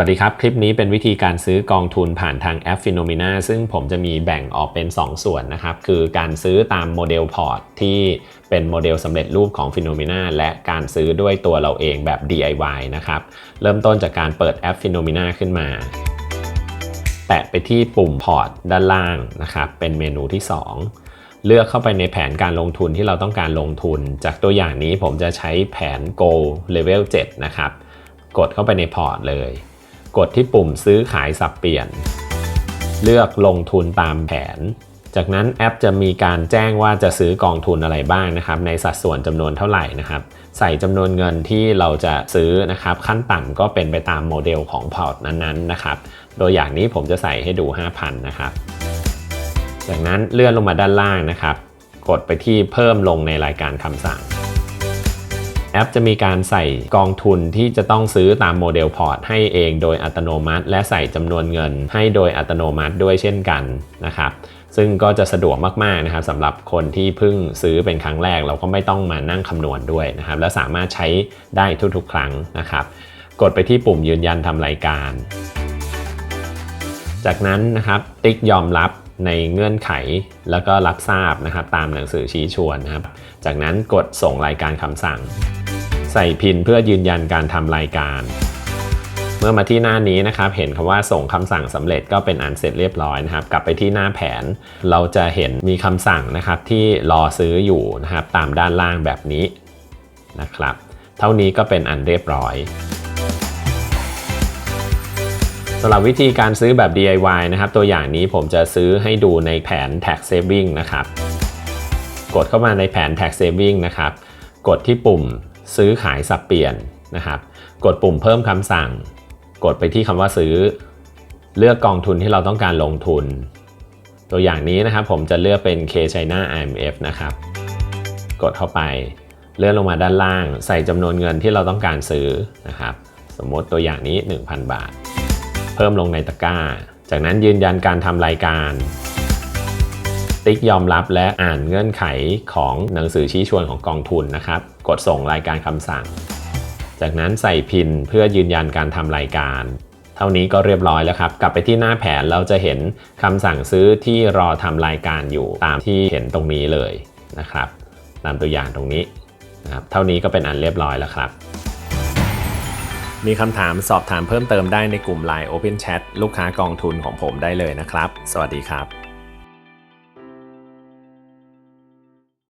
วัสดีครับ คลิปนี้เป็นวิธีการซื้อกองทุนผ่านทางแอป p h e n o m e n a ซึ่งผมจะมีแบ่งออกเป็น 2 ส่วนนะครับ คือการซื้อตามโมเดลพอร์ตที่เป็นโมเดลสำเร็จรูปของ p h e n o m e n a และการซื้อด้วยตัวเราเองแบบ DIY นะครับ เริ่มต้นจากการเปิดแอป p h e n o m e n a ขึ้นมา แตะไปที่ปุ่มพอร์ตด้านล่างนะครับ เป็นเมนูที่ 2 เลือกเข้าไปในแผนการลงทุนที่เราต้องการลงทุน จากตัวอย่างนี้ผมจะใช้แผน Go Level 7 นะครับ กดเข้าไปในพอร์ตเลย กดที่ปุ่มซื้อขายสับเปลี่ยน เลือกลงทุนตามแผน จากนั้นแอปจะมีการแจ้งว่าจะซื้อกองทุนอะไรบ้างนะครับ ในสัดส่วนจำนวนเท่าไหร่นะครับ ใส่จำนวนเงินที่เราจะซื้อนะครับ ขั้นต่ำก็เป็นไปตามโมเดลของพอร์ตนั้นๆนะครับ โดยอย่างนี้ผมจะใส่ให้ดู 5,000 นะครับ จากนั้นเลื่อนลงมาด้านล่างนะครับ กดไปที่เพิ่มลงในรายการคำสั่ง แอปจะมีการใส่กองทุนที่จะต้องซื้อตามโมเดลพอร์ตให้เองโดยอัตโนมัติ และใส่จำนวนเงินให้โดยอัตโนมัติด้วยเช่นกันนะครับซึ่งก็จะสะดวกมากๆนะครับสำหรับคนที่เพิ่งซื้อเป็นครั้งแรก เราก็ไม่ต้องมานั่งคำนวณด้วยนะครับและสามารถใช้ได้ทุกๆ ครั้งนะครับ กดไปที่ปุ่มยืนยันทำรายการ จากนั้นนะครับติ๊กยอมรับในเงื่อนไขแล้วก็รับทราบนะครับตามหนังสือชี้ชวนนะครับ จากนั้นกดส่งรายการคำสั่ง ใส่พินเพื่อยืนยันการทำรายการ เมื่อมาที่หน้านี้นะครับ เห็นคำว่าส่งคำสั่งสำเร็จก็เป็นอันเสร็จเรียบร้อยนะครับ กลับไปที่หน้าแผน เราจะเห็นมีคำสั่งนะครับที่รอซื้ออยู่นะครับตามด้านล่างแบบนี้นะครับ เท่านี้ก็เป็นอันเรียบร้อยสำหรับวิธีการซื้อแบบ DIY นะครับ ตัวอย่างนี้ผมจะซื้อให้ดูในแผน Tax Saving นะครับ กดเข้ามาในแผน Tax Saving นะครับ กดที่ปุ่ม ซื้อขายสับเปลี่ยนนะครับ กดปุ่มเพิ่มคำสั่ง กดไปที่คำว่าซื้อ เลือกกองทุนที่เราต้องการลงทุน ตัวอย่างนี้นะครับผมจะเลือกเป็น K China IMF นะครับ กดเข้าไป เลื่อนลงมาด้านล่าง ใส่จำนวนเงินที่เราต้องการซื้อนะครับ สมมติตัวอย่างนี้ 1,000 บาท เพิ่มลงในตะกร้า จากนั้นยืนยันการทำรายการ ติ๊กยอมรับและอ่านเงื่อนไขของหนังสือชี้ชวนของกองทุนนะครับ กดส่งรายการคำสั่ง จากนั้นใส่พินเพื่อยืนยันการทำรายการ เท่านี้ก็เรียบร้อยแล้วครับ กลับไปที่หน้าแผนเราจะเห็นคำสั่งซื้อที่รอทำรายการอยู่ตามที่เห็นตรงนี้เลยนะครับ ตามตัวอย่างตรงนี้นะครับ เท่านี้ก็เป็นอันเรียบร้อยแล้วครับมีคำถามสอบถามเพิ่มเติมได้ในกลุ่ม Line Open Chat ลูกค้ากองทุนของผมได้เลยนะครับ สวัสดีครับ